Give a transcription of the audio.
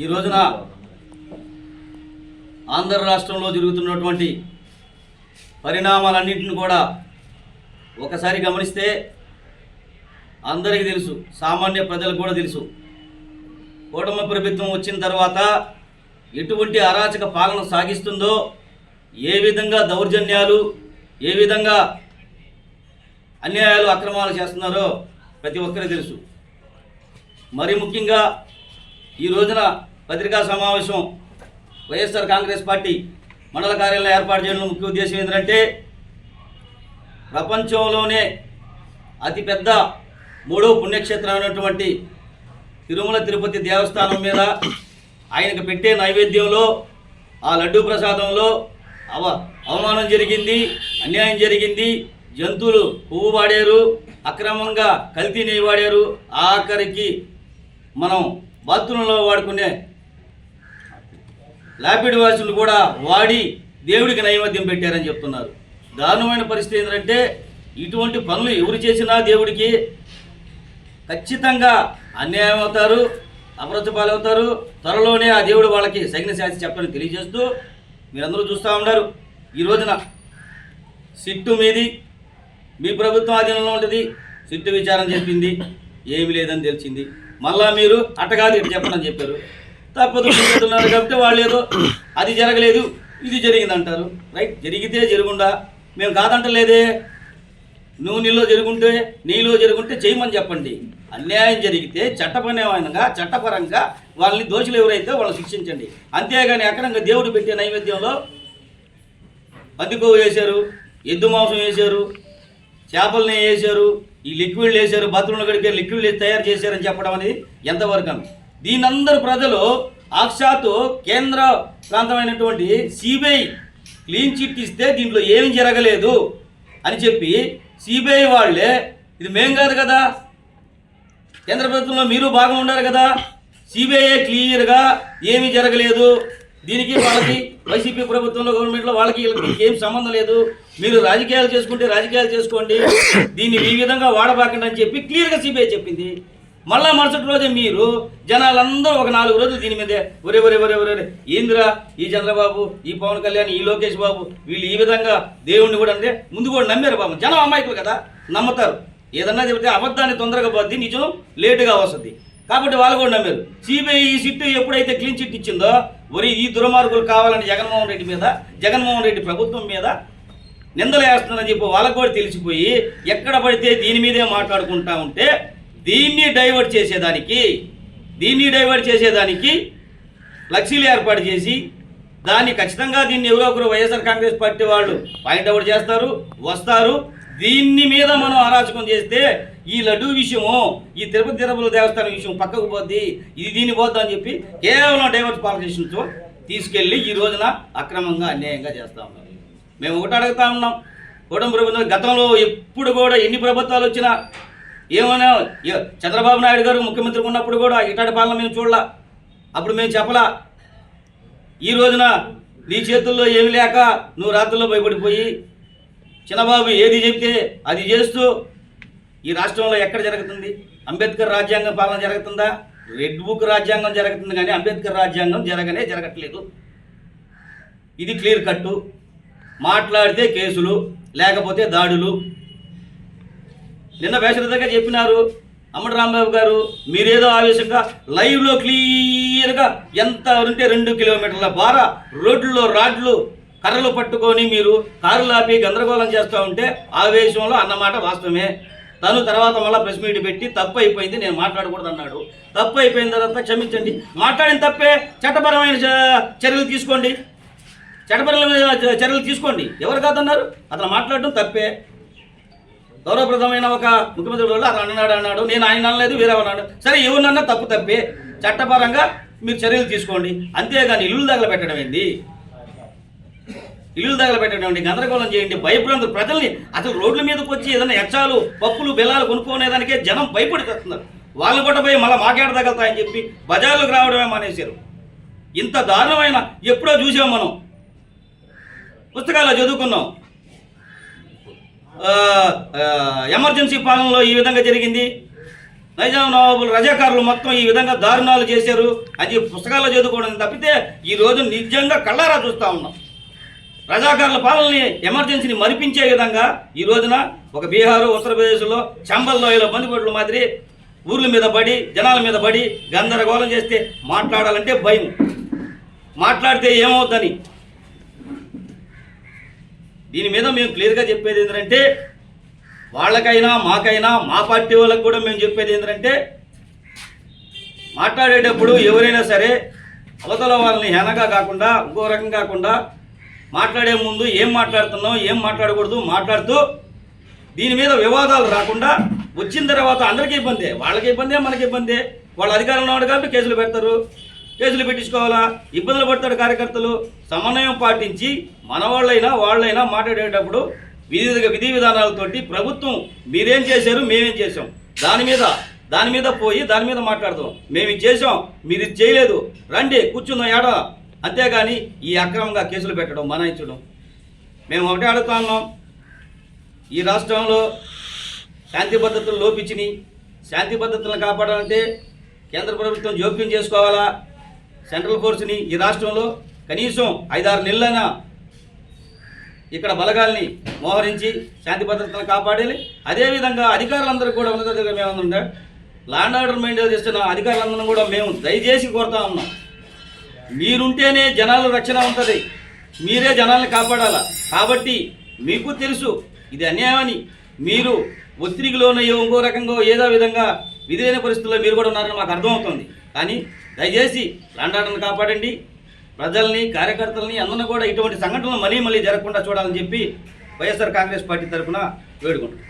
ఈ రోజున ఆంధ్ర రాష్ట్రంలో జరుగుతున్నటువంటి పరిణామాలన్నింటిని కూడా ఒకసారి గమనిస్తే అందరికీ తెలుసు సామాన్య ప్రజలకు కూడా తెలుసు. కూటమి ప్రభుత్వం వచ్చిన తర్వాత ఎటువంటి అరాచక పాలన సాగిస్తుందో ఏ విధంగా దౌర్జన్యాలు ఏ విధంగా అన్యాయాలు అక్రమాలు చేస్తున్నారో ప్రతి ఒక్కరికి తెలుసు. మరి ముఖ్యంగా ఈ రోజున పత్రికా సమావేశం వైఎస్ఆర్ కాంగ్రెస్ పార్టీ మండల కార్యాలయం ఏర్పాటు చేయడం ముఖ్య ఉద్దేశం ఏంటంటే ప్రపంచంలోనే అతిపెద్ద మూడో పుణ్యక్షేత్రం అయినటువంటి తిరుమల తిరుపతి దేవస్థానం మీద ఆయనకు పెట్టే నైవేద్యంలో ఆ లడ్డూ ప్రసాదంలో అవ అవమానం జరిగింది అన్యాయం జరిగింది జంతువులు పువ్వు వాడారు అక్రమంగా కల్తీ నెయ్యి వాడారు. ఆఖరికి మనం బాత్రూంలో వాడుకునే లాపిడ్ వాసులు కూడా వాడి దేవుడికి నైవేద్యం పెట్టారని చెప్తున్నారు. దారుణమైన పరిస్థితి ఏంటంటే ఇటువంటి పనులు ఎవరు చేసినా దేవుడికి ఖచ్చితంగా అన్యాయం అవుతారు అపరచపాలవుతారు త్వరలోనే ఆ దేవుడు వాళ్ళకి సగిన శాస్త్రి చెప్పని తెలియజేస్తూ మీరందరూ చూస్తూ ఉన్నారు. ఈ రోజున సిట్టు మీది మీ ప్రభుత్వం ఆధీనంలో ఉంటుంది సిట్టు విచారణ చెప్పింది ఏమీ లేదని తెలిసింది. మళ్ళా మీరు అట్టగాది ఇటు చెప్పనని చెప్పారు. తప్పదు ఉన్నారు కాబట్టి వాళ్ళు ఏదో అది జరగలేదు ఇది జరిగింది అంటారు. రైట్ జరిగితే జరుగుండా. మేము కాదంటలేదే. నువ్వు నీలో జరుగుంటే నీలో జరుగుంటే చేయమని చెప్పండి. అన్యాయం జరిగితే చట్టపరమైనగా చట్టపరంగా వాళ్ళని దోషులు ఎవరైతే వాళ్ళని శిక్షించండి. అంతేగాని అక్రంగా దేవుడు పెట్టే నైవేద్యంలో పందికోవు వేశారు ఎద్దు మాంసం వేశారు చేపల్ని వేశారు ఈ లిక్విడ్లు వేశారు బాత్రూంలో కడిగే లిక్విడ్ తయారు చేశారని చెప్పడం అనేది ఎంతవరకు అని దీని అందరు ప్రజలు సాక్షాత్తు కేంద్ర ప్రాంతమైనటువంటి సిబిఐ క్లీన్ చిట్ ఇస్తే దీంట్లో ఏమీ జరగలేదు అని చెప్పి సిబిఐ వాళ్ళే ఇది మేం కాదు కదా కేంద్ర ప్రభుత్వంలో మీరు భాగం ఉన్నారు కదా సిబిఐ క్లియర్గా ఏమీ జరగలేదు దీనికి వాళ్ళకి వైసీపీ ప్రభుత్వంలో గవర్నమెంట్లో వాళ్ళకి ఏం సంబంధం లేదు. మీరు రాజకీయాలు చేసుకుంటే రాజకీయాలు చేసుకోండి. దీన్ని ఈ విధంగా వాడబాకండి అని చెప్పి క్లియర్గా సిబిఐ చెప్పింది. మళ్ళా మరుసటి రోజే మీరు జనాలందరూ ఒక నాలుగు రోజులు దీని మీదే ఒరే ఒరే ఒరే ఒరే ఒరే, ఏందిరా ఈ చంద్రబాబు ఈ పవన్ కళ్యాణ్ ఈ లోకేష్ బాబు వీళ్ళు ఈ విధంగా దేవుణ్ణి కూడా అంటే ముందు కూడా నమ్మారు బాబు జనం అమాయకులు కదా నమ్ముతారు. ఏదన్నా చెబితే అబద్ధాన్ని తొందరగా పోద్ది నిజం లేటుగా వస్తుంది. కాబట్టి వాళ్ళు కూడా నమ్మారు. సిబిఐ ఈ సిట్ ఎప్పుడైతే క్లీన్ చిట్ ఇచ్చిందో ఒరి ఈ దుర్మార్గులు కావాలని జగన్మోహన్ రెడ్డి మీద జగన్మోహన్ రెడ్డి ప్రభుత్వం మీద నిందలు వేస్తున్నారని చెప్పి వాళ్ళకు కూడా తెలిసిపోయి ఎక్కడ పడితే దీని మీదే మాట్లాడుకుంటా ఉంటే దీన్ని డైవర్ట్ చేసేదానికి దీన్ని డైవర్ట్ చేసేదానికి లక్ష్యలు ఏర్పాటు చేసి దాన్ని ఖచ్చితంగా దీన్ని ఎవరో ఒకరు వైఎస్ఆర్ కాంగ్రెస్ పార్టీ వాళ్ళు పాయింట్ అవుట్ చేస్తారు వస్తారు. దీన్ని మీద మనం అరాచకం చేస్తే ఈ లడ్డు విషయము ఈ తిరుపతి తిరుపతి దేవస్థానం విషయం పక్కకు పోద్ది ఇది దీన్ని పోద్దా అని చెప్పి కేవలం డైవర్ట్ పాలిటిషన్తో తీసుకెళ్ళి ఈ రోజున అక్రమంగా అన్యాయంగా చేస్తా ఉన్నాం. మేము ఒకటి అడుగుతా ఉన్నాం కూటమి ప్రభుత్వం గతంలో ఎప్పుడు కూడా ఎన్ని ప్రభుత్వాలు వచ్చినా ఏమైనా చంద్రబాబు నాయుడు గారు ముఖ్యమంత్రి ఉన్నప్పుడు కూడా ఇటాటి పాలన మేము చూడలా. అప్పుడు మేము చెప్పలా ఈ రోజున నీ చేతుల్లో ఏమి లేక నువ్వు రాత్రుల్లో భయపడిపోయి చిన్నబాబు ఏది చెప్తే అది చేస్తూ ఈ రాష్ట్రంలో ఎక్కడ జరుగుతుంది? అంబేద్కర్ రాజ్యాంగం పాలన జరుగుతుందా? రెడ్ బుక్ రాజ్యాంగం జరుగుతుంది కానీ అంబేద్కర్ రాజ్యాంగం జరగనే జరగట్లేదు. ఇది క్లియర్ కట్టు మాట్లాడితే కేసులు లేకపోతే దాడులు. నిన్న బేసరదగా చెప్పినారు అమ్మడు రాంబాబు గారు మీరేదో ఆవేశంగా లైవ్లో క్లియర్గా ఎంత ఉంటే రెండు కిలోమీటర్ల బార రోడ్లలో రాడ్లు కర్రలు పట్టుకొని మీరు కారులు ఆపి గందరగోళం చేస్తూ ఉంటే ఆవేశంలో అన్నమాట వాస్తవమే. తను తర్వాత మళ్ళీ ప్రెస్ మీట్ పెట్టి తప్పు అయిపోయింది నేను మాట్లాడకూడదు అన్నాడు తప్పు అయిపోయిన తర్వాత క్షమించండి. మాట్లాడిన తప్పే చట్టపరమైన చ- చర్యలు తీసుకోండి. చట్టపరమైన చర్యలు తీసుకోండి. ఎవరు కాదన్నారు? అతను మాట్లాడడం తప్పే. గౌరవప్రదమైన ఒక ముఖ్యమంత్రి వల్ల అతను అన్నాడు అన్నాడు. నేను ఆయన అనలేదు వేరే అన్నాడు సరే ఎవరినన్నా తప్పు తప్పే. చట్టపరంగా మీరు చర్యలు తీసుకోండి. అంతేగాని ఇల్లు తగలబెట్టడం ఏంది? ఇల్లు తగలబెట్టడం గందరగోళం చేయండి. భయపడండి ప్రజల్ని అసలు రోడ్ల మీదకి వచ్చి ఏదైనా ఎచ్చాలు పప్పులు బెల్లాలు కొనుక్కునేదానికే జనం భయపడిపోతున్నారు. వాళ్ళు కూడా పోయి మళ్ళీ మాకేడ తగలుతాయని చెప్పి బజార్లకు రావడమే మానేశారు. ఇంత దారుణమైన ఎప్పుడో చూసాం మనం. పుస్తకాల్లో చదువుకున్నాం. ఎమర్జెన్సీ పాలనలో ఈ విధంగా జరిగింది. నైజాం నవాబులు రజాకారులు మొత్తం ఈ విధంగా దారుణాలు చేశారు అది పుస్తకాల్లో చదువుకోవడం తప్పితే ఈ రోజు నిజంగా కళ్ళారా చూస్తా ఉన్నాం. రజాకారుల పాలనని ఎమర్జెన్సీని మరిపించే విధంగా ఈ రోజున ఒక బీహారు ఉత్తరప్రదేశ్లో చంబల్ లోయలో బందిపట్లు మాదిరి ఊర్ల మీద పడి జనాల మీద పడి గందరగోళం చేస్తే మాట్లాడాలంటే భయం. మాట్లాడితే ఏమవుతుందని దీని మీద మేము క్లియర్గా చెప్పేది ఏంటంటే వాళ్ళకైనా మాకైనా మా పార్టీ వాళ్ళకి కూడా మేము చెప్పేది ఏంటంటే మాట్లాడేటప్పుడు ఎవరైనా సరే అవతల వాళ్ళని హెనగా కాకుండా ఇంకో రకం కాకుండా మాట్లాడే ముందు ఏం మాట్లాడుతున్నాం ఏం మాట్లాడకూడదు మాట్లాడుతూ దీని మీద వివాదాలు రాకుండా వచ్చిన తర్వాత అందరికీ ఇబ్బందే వాళ్ళకి ఇబ్బందే మనకి ఇబ్బందే. వాళ్ళ అధికారంలో ఉన్నాడు కాబట్టి కేసులు పెడతారు. కేసులు పెట్టించుకోవాలా? ఇబ్బందులు పడతాడు కార్యకర్తలు. సమన్వయం పాటించి మన వాళ్ళైనా వాళ్ళైనా మాట్లాడేటప్పుడు విధి విధి విధానాలతోటి ప్రభుత్వం మీరేం చేశారు మేమేం చేసాం దాని మీద దాని మీద పోయి దాని మీద మాట్లాడదాం. మేము ఇది చేసాం మీరు ఇది చేయలేదు. రండి కూర్చుందాం ఏడా? అంతేగాని ఈ అక్రమంగా కేసులు పెట్టడం మనాయించడం మేము ఒకటే అడుగుతా ఉన్నాం. ఈ రాష్ట్రంలో శాంతి భద్రతలు లోపించినాయి శాంతి భద్రతలను కాపాడాలంటే కేంద్ర ప్రభుత్వం జోక్యం చేసుకోవాలా? సెంట్రల్ ఫోర్స్ని ఈ రాష్ట్రంలో కనీసం ఐదారు నెలలైనా ఇక్కడ బలగాల్ని మోహరించి శాంతి భద్రతలను కాపాడాలి. అదేవిధంగా అధికారులందరూ కూడా ఉన్నత మేమంటే లాండ్ ఆర్డర్ మెయింటైన్ చేస్తున్న అధికారులందరం కూడా మేము దయచేసి కోరుతా ఉన్నాం. మీరుంటేనే జనాల రక్షణ ఉంటుంది. మీరే జనాల్ని కాపాడాలా. కాబట్టి మీకు తెలుసు ఇది అన్యాయమని. మీరు ఒత్తిడికి లోనయ్యో ఇంకో రకంగా ఏదో విధంగా విధులైన పరిస్థితుల్లో మీరు కూడా ఉన్నారని మాకు అర్థమవుతుంది. కానీ దయచేసి లాండాటను కాపాడండి. ప్రజల్ని కార్యకర్తల్ని అందరిని కూడా ఇటువంటి సంఘటనలు మళ్ళీ మళ్ళీ జరగకుండా చూడాలని చెప్పి వైఎస్ఆర్ కాంగ్రెస్ పార్టీ తరఫున వేడుకుంటున్నాం.